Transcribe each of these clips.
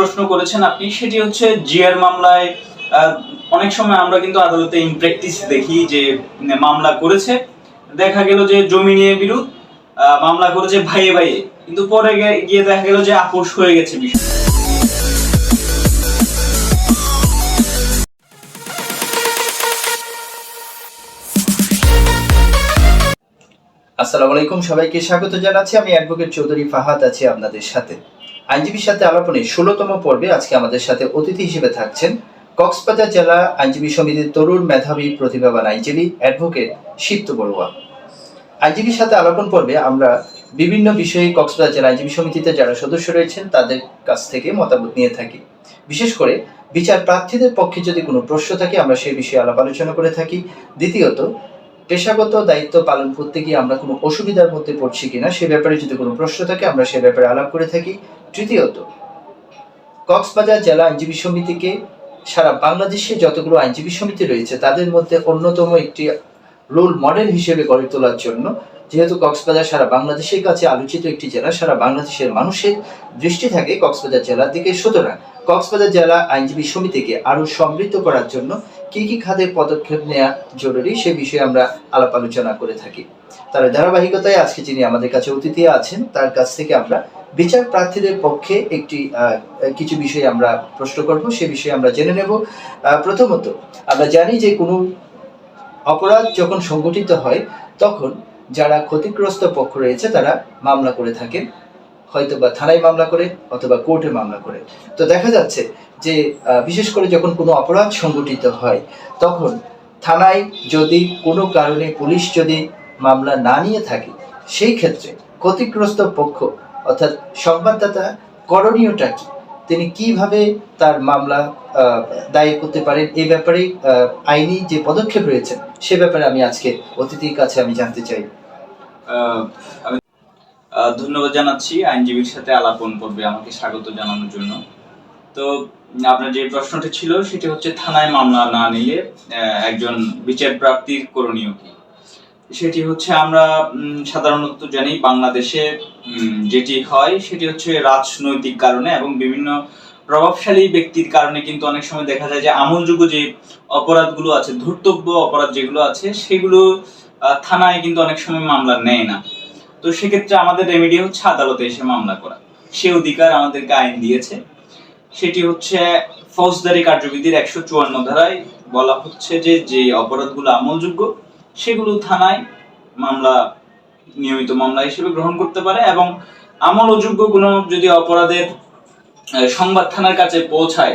প্রশ্ন করেছেন আপনি, সেটি হচ্ছে জিয়ার মামলায় অনেক সময় আমরা কিন্তু আদালতে ইমপ্র্যাকটিস দেখি যে মামলা করেছে। দেখা গেল যে জমি নিয়ে বিরোধ মামলা করেছে ভাইয়ে ভাইয়ে। কিন্তু পরে গিয়ে দেখা গেল যে আপোষ হয়ে গেছে বিষয় আসসালামু আলাইকুম সবাইকে, স্বাগত জানাচ্ছি। আমি অ্যাডভোকেট চৌধুরী ফাহাদ আছি আপনাদের সাথে। আইনজীবীর সাথে আলাপনে ষোলোতম পর্বে আজকে আমাদের সাথে অতিথি হিসেবে থাকছেন কক্সবাজার জেলা আইনজীবী সমিতির তরুণ মেধাবী প্রতিভাবান আইনজীবী অ্যাডভোকেট শিপ্ত বড়ুয়া। আইনজীবীর সাথে আলাপন পর্বে আমরা বিভিন্ন বিষয়ে কক্সবাজার জেলা আইনজীবী সমিতিতে যারা সদস্য রয়েছেন, তাদের কাছ থেকে মতামত নিয়ে থাকি। বিশেষ করে বিচার প্রার্থীদের পক্ষে যদি কোনো প্রশ্ন থাকে, আমরা সেই বিষয়ে আলাপ আলোচনা করে থাকি। দ্বিতীয়ত, পেশাগত দায়িত্ব পালন করতে গিয়ে আমরা কোনো অসুবিধার মধ্যে পড়ছি কিনা, সে ব্যাপারে যদি কোনো প্রশ্ন থাকে, আমরা সে ব্যাপারে আলাপ করে থাকি। তৃতীয়ত, কক্সবাজার জেলা আইনজীবী সমিতিকে সারা বাংলাদেশে যতগুলো আইনজীবী সমিতি রয়েছে, তাদের মধ্যে অন্যতম একটি রোল মডেল হিসেবে গড়ে তোলার জন্য, যেহেতু কক্সবাজার সারা বাংলাদেশের কাছে আলোচিত একটি জেলা, সারা বাংলাদেশের মানুষের দৃষ্টি থাকে কক্সবাজার জেলার দিকে। সুতরাং কক্সবাজার জেলা আইনজীবী সমিতিকে আরও সমৃদ্ধ করার জন্য কি কি খাতে পদক্ষেপ নেওয়া জরুরি, সে বিষয়ে আমরা আলাপ আলোচনা করে থাকি। তার ধারাবাহিকতায় আজকে যিনি আমাদের কাছে অতিথি আছেন, তার কাছ থেকে আমরা বিচার প্রার্থীদের পক্ষে একটি কিছু বিষয়ে আমরা প্রশ্ন করব। সে বিষয়ে আমরা জেনে নেব। প্রথমত, আমরা জানি যে কোনো অপরাধ যখন সংগঠিত হয়, তখন যারা ক্ষতিগ্রস্ত পক্ষ রয়েছে, তারা মামলা করে থাকেন। হয়তো বা থানায় মামলা করে, অথবা কোর্টে মামলা করে। তো দেখা যাচ্ছে যে বিশেষ করে যখন কোনো অপরাধ সংগঠিত হয়, তখন থানায় যদি কোনো কারণে পুলিশ যদি মামলা না নিয়ে থাকে, সেই ক্ষেত্রে ক্ষতিগ্রস্ত পক্ষ, অর্থাৎ সংবাদদাতা করণীয়টা কি? তিনি কীভাবে তার মামলা দায়ের করতে পারেন? এই ব্যাপারে আইনি যে পদক্ষেপ রয়েছে, সে ব্যাপারে আমি আজকে অতিথির কাছে আমি জানতে চাই। ধন্যবাদ জানাচ্ছি আইনজীবীর সাথে আলাপন পর্বে আমাকে স্বাগত জানানোর জন্য। তো, আপনার যে প্রশ্নটি ছিল, সেটি হচ্ছে, থানায় মামলা না নিলে একজন বিচার প্রাপ্তির করণীয় কি? সেটি হচ্ছে আমরা সাধারণত জানি বাংলাদেশে যেটি হয় সেটি হচ্ছে রাজনৈতিক কারণে এবং বিভিন্ন প্রভাবশালী ব্যক্তির কারণে কিন্তু অনেক সময় দেখা যায় যে আমলযোগ্য যে অপরাধগুলো আছে, ধর্তব্য অপরাধ যেগুলো আছে, সেগুলো থানায় কিন্তু অনেক সময় মামলা নেয় না। তো সেক্ষেত্রে আমাদের রেমেডি হচ্ছে আদালতে এসে মামলা করা। সে অধিকার আমাদেরকে আইন দিয়েছে। সেটি হচ্ছে ফৌজদারি কার্যবিধির একশো চুয়ান্ন ধারায় বলা হচ্ছে যে যে অপরাধগুলো আমলযোগ্য সেগুলো থানায় মামলা, নিয়মিত মামলা হিসেবে গ্রহণ করতে পারে এবং আমল অযোগ্য কোনো যদি অপরাধের সংবাদ থানার কাছে পৌঁছায়,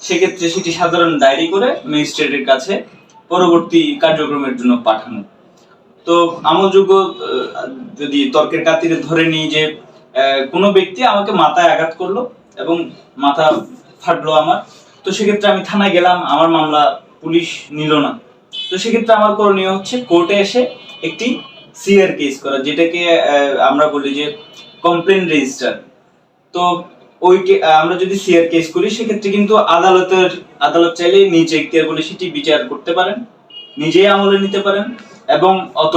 সেক্ষেত্রে সেটি সাধারণ ডায়েরি করে ম্যাজিস্ট্রেটের কাছে পরবর্তী কার্যক্রমের জন্য পাঠানো। তো আমলযোগ্য যদি তর্কের কাতিরে ধরে নিই যে কোনো ব্যক্তি আমাকে মাথায় আঘাত করল এবং মাথা ফাটলো আমার, তো সেক্ষেত্রে আমি থানায় গেলাম, আমার মামলা পুলিশ নিল না। তো সেক্ষেত্রে আমার করণীয় হচ্ছে কোর্টে এসে একটি সিআর কেস করা, যেটাকে আমরা বলি যে কমপ্লেন রেজিস্টার তো ওই আমরা যদি সিআর কেস করি, সেক্ষেত্রে কিন্তু আদালতের, আদালত চাইলে নিচে এখতিয়ার বলে সেটি বিচার করতে পারেন, নিজেই আমলে নিতে পারেন, এবং অত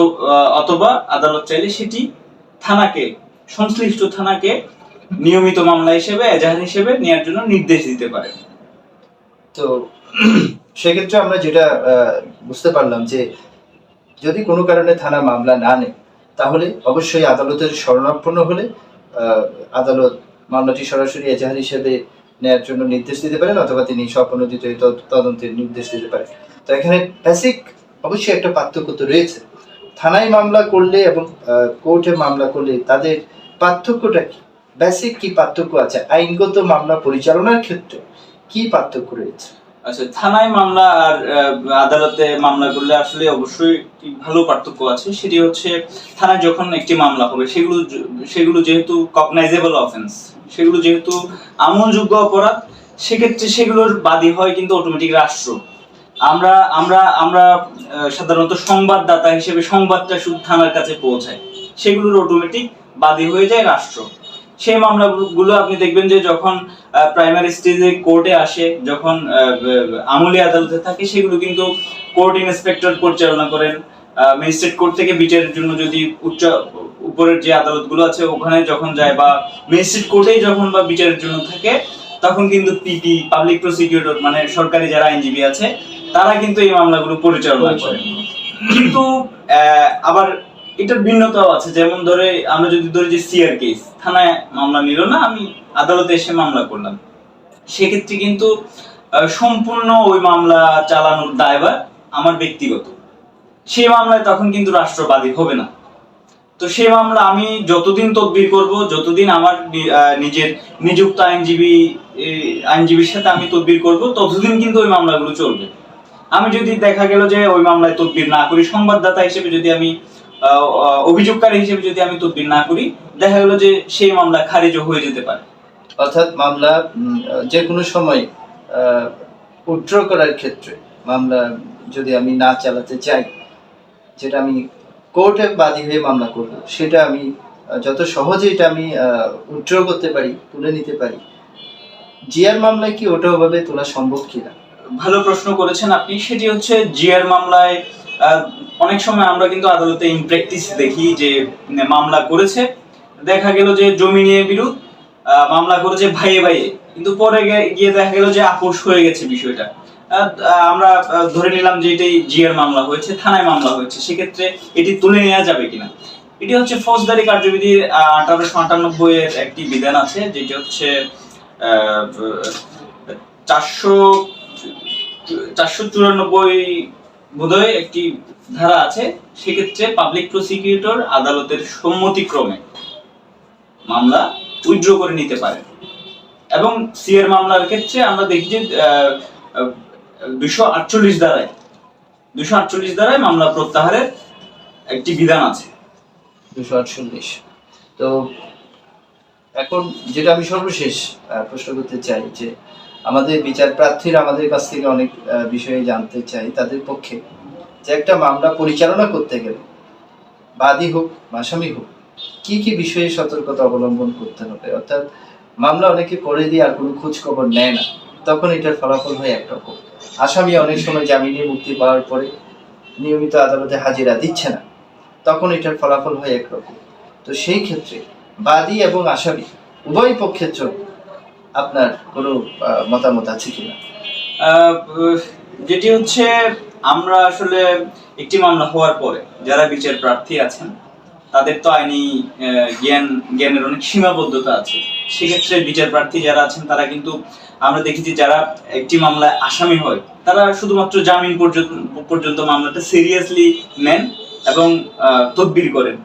অথবা আদালত চাইলে সেটি থানাকে, সংশ্লিষ্ট থানাকে নিয়মিত মামলা হিসেবে, এজাহার হিসেবে নেওয়ার জন্য নির্দেশ দিতে পারে তো সেক্ষেত্রে আমরা যেটা বুঝতে পারলাম যে যদি কোনো কারণে থানা মামলা না নেয়, তাহলে অবশ্যই আদালতের শরণাপন্ন হলে আদালত মামলাটি সরাসরি এজাহার হিসেবে নেয়ার জন্য নির্দেশ দিতে পারেন অথবা তিনি স্বপ্রণোদিত তদন্তের নির্দেশ দিতে পারেন। তো এখানে বেসিক অবশ্যই একটা পার্থক্য তো রয়েছে। থানায় মামলা করলে এবং কোর্টে মামলা করলে তাদের পার্থক্যটা কি? বেসিক কি পার্থক্য আছে? আইনগত মামলা পরিচালনার ক্ষেত্রে কি পার্থক্য রয়েছে? আচ্ছা থানায় মামলা আর আদালতে মামলা করলে আসলে অবশ্যই একটি ভালো পার্থক্য আছে। সেটি হচ্ছে, থানায় যখন একটি মামলা হবে, সেগুলো সেগুলো যেহেতু কগনাইজেবল অফেন্স সেগুলো যেহেতু আমলযোগ্য অপরাধ, সেক্ষেত্রে সেগুলোর বাদী হয় কিন্তু অটোমেটিক রাষ্ট্র। আমরা আমরা আমরা সাধারণত সংবাদদাতা হিসেবে সংবাদটা শুধু থানার কাছে পৌঁছায়। সেগুলোর অটোমেটিক বাদী হয়ে যায় রাষ্ট্র। সেই মামলাগুলো আপনি দেখবেন যে যখন প্রাইমারি স্টেজে কোর্টে আসে, যখন আমলি আদালতে থাকে, সেগুলো কিন্তু কোর্ট ইন্সপেক্টর পরিচালনা করেন। ম্যাজিস্ট্রেট কোর্ট থেকে বিচারের জন্য যদি উচ্চ, উপরের যে আদালতগুলো আছে, ওখানে যখন যায় বা ম্যাজিস্ট্রেট কোর্টেই যখন বা বিচারের জন্য থাকে, তখন কিন্তু পিপি পাবলিক প্রসিকিউটর মানে সরকারি যারা আইনজীবী আছে, তারা কিন্তু এই মামলাগুলো পরিচালনা করে কিন্তু আবার এটার ভিন্নতাও আছে। যেমন ধরে আমরা যদি ধরি যে সিআর কেস, থানায় মামলা নিল না, আমি আদালতে এসে মামলা করলাম। সেক্ষেত্রে কিন্তু সম্পূর্ণ ওই মামলা চালানোর দায়ভার আমার ব্যক্তিগত। সেই মামলায় তখন কিন্তু রাষ্ট্রবাদী হবে না। তো সেই মামলা আমি যতদিন তদবির করব, যতদিন আমার নিজের নিযুক্ত আইনজীবী আইনজীবীর সাথে আমি তদবির করব, ততদিন কিন্তু ওই মামলাগুলো চলবে। আমি যদি দেখা গেল যে ওই মামলায় তদবির না করি, সংবাদদাতা হিসেবে যদি আমি অভিযোগকারী হিসেবে যদি আমি তদবির না করি দেখা গেল যে সেই মামলা খারিজও হয়ে যেতে পারে। অর্থাৎ মামলা যে কোনো সময় উড্র করার ক্ষেত্রে মামলা যদি আমি না চালাতে চাই যেটা আমি কোর্টে বাদী হয়ে মামলা করব সেটা আমি যত সহজে এটা আমি উড্র করতে পারি তুলে নিতে পারি জিয়ার মামলায় কি ওটা ওভাবে তোলা সম্ভব কিনা? ভালো প্রশ্ন করেছেন আপনি। সেটি হচ্ছে জিয়ার মামলায় অনেক সময় আমরা কিন্তু আদালতে ইন প্র্যাকটিস দেখি যে মামলা করেছে, দেখা গেল যে জমি নিয়ে বিরোধ মামলা করেছে ভাইয়ে ভাইয়ে, কিন্তু পরে গিয়ে দেখা গেল যে আপোষ হয়ে গেছে বিষয়টা। আমরা ধরে নিলাম যে এটাই জিয়ার মামলা হয়েছে, থানায় মামলা হয়েছে, সেক্ষেত্রে এটি তুলে নেওয়া যাবে কিনা? এটি হচ্ছে ফৌজদারি কার্যবিধির আঠারোশো আটানব্বই এর একটি বিধান আছে, যেটি হচ্ছে চারশো চারশো চুরানব্বই বোধহয় একটি ধারা আছে, সেক্ষেত্রে পাবলিক প্রসিকিউটর আদালতের সম্মতিক্রমে মামলা উইথড্র করে নিতে পারে। এবং সিএর মামলার ক্ষেত্রে আমরা দেখি যে দুশো আটচল্লিশ দ্বারায় দুশো আটচল্লিশ দ্বারায় মামলা প্রত্যাহারের একটি বিধান আছে। দুশো আটচল্লিশ। তো এখন যেটা আমি সর্বশেষ প্রশ্ন করতে চাই যে আমাদের বিচার প্রার্থীরা আমাদের কাছ থেকে অনেক বিষয়ে জানতে চাই তাদের পক্ষে যে একটা মামলা পরিচালনা করতে গেলে বাদী হোক আসামি হোক, কি কি বিষয়ে সতর্কতা অবলম্বন করতে হবে? অর্থাৎ মামলা অনেকে করে দিয়ে আর কোনো খোঁজ খবর নেয় না, তখন এটার ফলাফল হয় একরকম। আসামি অনেক সময় জামিনে মুক্তি পাওয়ার পরে নিয়মিত আদালতে হাজিরা দিচ্ছে না, তখন এটার ফলাফল হয় একরকম। তো সেই ক্ষেত্রে বাদী এবং আসামি উভয় পক্ষের জন্য আপনার কোনো মতামত আছে কিনা? যেটি হচ্ছে, আমরা আসলে একটি মামলা হওয়ার পরে যারা বিচার প্রার্থী আছেন, তাদের তো আইনি জ্ঞান, জ্ঞানের অনেক সীমাবদ্ধতা আছে। সেক্ষেত্রে বিচার প্রার্থী যারা আছেন, তারা কিন্তু, আমরা দেখেছি যারা একটি মামলায় আসামি হয়, তারা শুধুমাত্র জামিন পর্যন্ত পর্যন্ত মামলাটা সিরিয়াসলি নেন এবং তদবির করেন।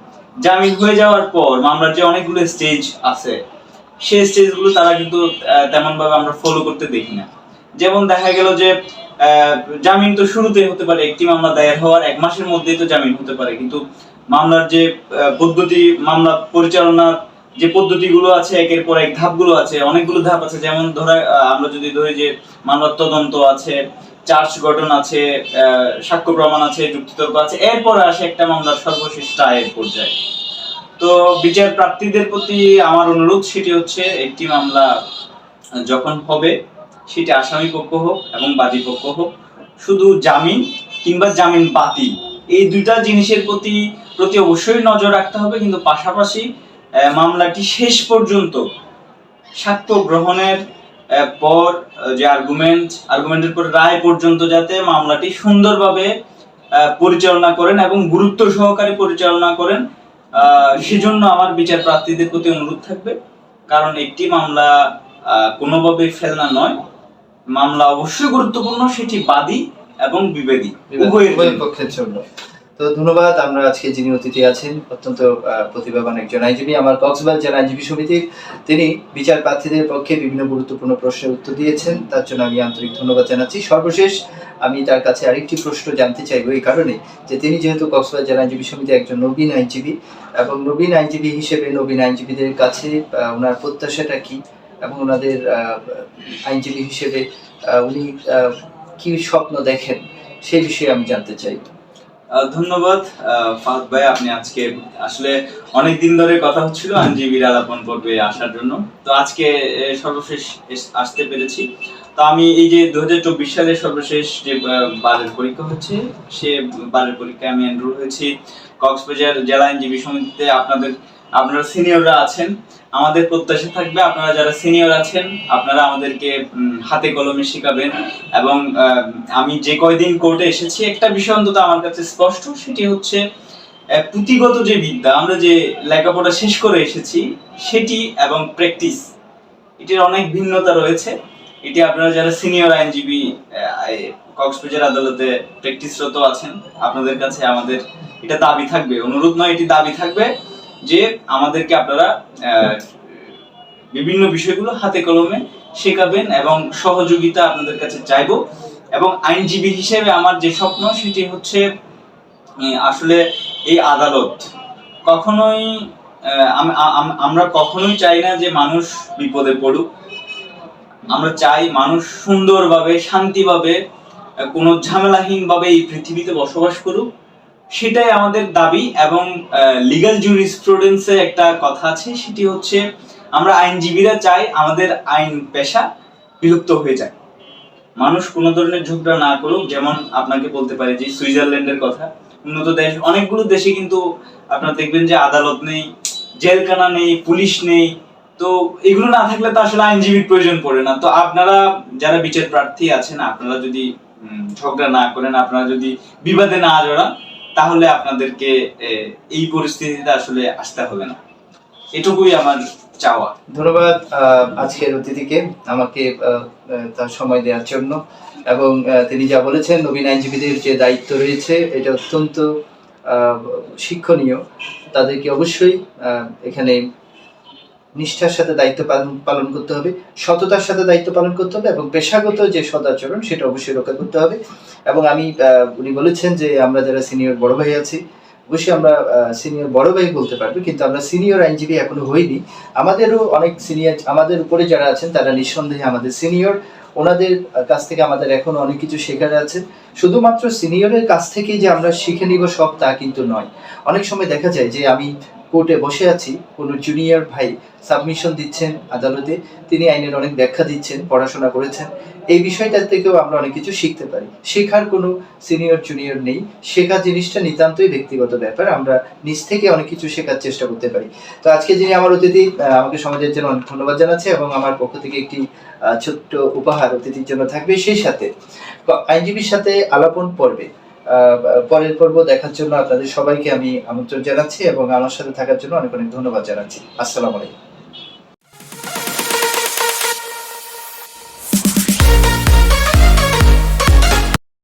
জামিন হয়ে যাওয়ার পর মামলার যে অনেকগুলো স্টেজ আছে সেই স্টেজগুলো তারা কিন্তু তেমন ভাবে আমরা ফলো করতে দেখি না। যেমন দেখা গেল যে জামিন তো শুরুতেই হতে পারে, একটি মামলা দায়ের হওয়ার এক মাসের মধ্যেই তো জামিন হতে পারে। কিন্তু মামলার যে পদ্ধতি, মামলা পরিচালনার যে পদ্ধতিগুলো আছে, একের পর এক ধাপগুলো আছে, অনেকগুলো ধাপ আছে। যেমন ধরা আমরা যদি ধরি যে, মামলার তদন্ত আছে, চার্জ গঠন আছে সাক্ষ্য প্রমাণ আছে, যুক্তিতর্ক আছে, এরপর আসে একটা মামলার সর্বশেষ ট্রায়ের পর্যায়ে। তো বিচার প্রার্থীদের প্রতি আমার অনুরোধ সেটি হচ্ছে, একটি মামলা যখন হবে, সেটি আসামি পক্ষ হোক এবং বাদী পক্ষ হোক, শুধু জামিন কিংবা জামিন বাতিল। এই দুইটা জিনিসের প্রতি প্রতি অবশ্যই নজর রাখতে হবে, কিন্তু পাশাপাশি মামলাটি শেষ পর্যন্ত সাক্ষ্য গ্রহণের পর যে আর্গুমেন্ট আর্গুমেন্টের পর রায় পর্যন্ত যাতে মামলাটি সুন্দরভাবে পরিচালনা করেন এবং গুরুত্ব সহকারে পরিচালনা করেন সেজন্য আমার বিচার প্রার্থীদের প্রতি অনুরোধ থাকবে। কারণ একটি মামলা আহ, কোনোভাবেই ফেলনা নয়। মামলা অবশ্যই গুরুত্বপূর্ণ সেটি বাদী এবং বিবেদী। উভয়ের পক্ষের জন্য। তো ধন্যবাদ আমরা আজকে যিনি অতিথি আছেন অত্যন্ত প্রতিভাবান একজন আইনজীবী আমার কক্সবাজার জেলা আইনজীবী সমিতির তিনি বিচার প্রার্থীদের পক্ষে বিভিন্ন গুরুত্বপূর্ণ প্রশ্নের উত্তর দিয়েছেন। তার জন্য আমি আন্তরিক ধন্যবাদ জানাচ্ছি। সর্বশেষ আমি তার কাছে আরেকটি প্রশ্ন জানতে চাইব এই কারণে যে তিনি যেহেতু কক্সবাজার জেলা আইনজীবী সমিতির একজন নবীন আইনজীবী এবং নবীন আইনজীবী হিসেবে নবীন আইনজীবীদের কাছে ওনার প্রত্যাশাটা কি এবং ওনাদের আইনজীবী হিসেবে উনি কি স্বপ্ন দেখেন সেই বিষয়ে আমি জানতে চাই। আহ, ধন্যবাদ। ফাহাদ ভাই, আপনি আজকে আসলে অনেক দিন ধরে কথা হচ্ছিল আইনজীবীর আলাপন পর্বে আসার জন্য। তো আজকে সর্বশেষ আসতে পেরেছি। তো আমি এই যে দু সালে সর্বশেষ যে বারের পরীক্ষা হচ্ছে, সে বারের পরীক্ষায় আমি এনরোল হয়েছি। কক্সবাজার জেলা আইনজীবী সমিতিতে আপনাদের আপনারা সিনিয়ররা আছেন, আমাদের প্রত্যাশা থাকবে আপনারা যারা সিনিয়র আছেন, আপনারা আমাদেরকে হাতে কলমে শেখাবেন এবং আমি যে কয়দিন কোর্টে এসেছি, একটা বিষয় অন্তত আমার কাছে স্পষ্ট, সেটি হচ্ছে পুঁথিগত যে বিদ্যা, আমরা যে লেখাপড়া শেষ করে এসেছি, সেটি এবং প্র্যাকটিস এটির অনেক ভিন্নতা রয়েছে। এটি আপনারা যারা সিনিয়র আইনজীবী কক্সবাজার আদালতে প্র্যাকটিসরত আছেন, আপনাদের কাছে আমাদের এটা দাবি থাকবে। অনুরোধ নয়, এটি দাবি থাকবে। যে আমাদেরকে আপনারা বিভিন্ন বিষয়গুলো হাতে কলমে শেখাবেন এবং সহযোগিতা আপনাদের কাছে চাইব এবং আইনজীবী হিসেবে আমার যে স্বপ্ন সেটি হচ্ছে আসলে এই আদালত। কখনোই আমরা কখনোই চাই না যে মানুষ বিপদে পড়ুক। আমরা চাই মানুষ সুন্দরভাবে, শান্তিভাবে, কোনো ঝামেলাহীনভাবে এই পৃথিবীতে বসবাস করুক। সেটাই আমাদের দাবি এবং লিগাল জুরিসপ্রুডেন্সে একটা কথা আছে, সেটি হচ্ছে আমরা আইনজীবীরা চাই আমাদের আইন পেশা বিলুপ্ত হয়ে যায়। মানুষ কোনো ধরনের ঝগড়া না করুক, যেমন আপনাকে বলতে পারি যে সুইজারল্যান্ডের কথা। উন্নত দেশ, অনেকগুলো দেশে কিন্তু আপনারা দেখবেন যে আদালত নেই, জেলখানা নেই, পুলিশ নেই। তো এগুলো না থাকলে তো আসলে আইনজীবীর প্রয়োজন পড়ে না। তো আপনারা যারা বিচার প্রার্থী আছেন, আপনারা যদি ঝগড়া না করেন, আপনারা যদি বিবাদে না জড়ান তাহলে আপনাদেরকে এই পরিস্থিতিতে আসলে আসতে হবে না। এটুকুই আমার চাওয়া। ধন্যবাদ আজকের অতিথিকে আমাকে তার সময় দেওয়ার জন্য। এবং তিনি যা বলেছেন, নবীন আইনজীবীদের যে দায়িত্ব রয়েছে, এটা অত্যন্ত শিক্ষণীয়। তাদেরকে অবশ্যই এখানে নিষ্ঠার সাথে দায়িত্ব পালন করতে হবে, সততার সাথে দায়িত্ব পালন করতে হবে এবং পেশাগত যে সদাচরণ সেটা অবশ্যই রক্ষা করতে হবে। এবং আমি উনি বলেছেন যে আমরা যারা সিনিয়র বড় ভাই আছি, অবশ্যই আমরা সিনিয়র বড় ভাই বলতে পারব, কিন্তু আমরা সিনিয়র আইনজীবী এখনও হইনি। আমাদেরও অনেক সিনিয়র আমাদের উপরে যারা আছেন তারা নিঃসন্দেহে আমাদের সিনিয়র ওনাদের কাছ থেকে আমাদের এখন অনেক কিছু শেখার আছে। শুধুমাত্র সিনিয়রের কাছ থেকেই যে আমরা শিখে নিব সব তা কিন্তু নয়। অনেক সময় দেখা যায় যে আমি কোর্টে বসে আছি। কোনো জুনিয়র ভাই সাবমিশন দিচ্ছেন আদালতে। তিনি আইনের অনেক ব্যাখ্যা দিচ্ছেন, পড়াশোনা করেছেন। এই বিষয়টা থেকেও আমরা অনেক কিছু শিখতে পারি। শেখার কোনো সিনিয়র জুনিয়র নেই। শেখা জিনিসটা নিতান্তই ব্যক্তিগত ব্যাপার। আমরা নিজ থেকে অনেক কিছু শেখার চেষ্টা করতে পারি। তো আজকে যিনি আমার অতিথি আমাকে সমাজের জন্য অনেক ধন্যবাদ জানাচ্ছে এবং আমার পক্ষ থেকে একটি ছোট্ট উপহার অতিথির জন্য থাকবে। সেই সাথে আইনজীবীর সাথে আলাপন পর্বে পরের পর্ব দেখার জন্য আপনাদের সবাইকে আমি আমন্ত্রণ জানাচ্ছি এবং আমার সাথে থাকার জন্য অনেক অনেক ধন্যবাদ জানাচ্ছি। আসসালামু আলাইকুম।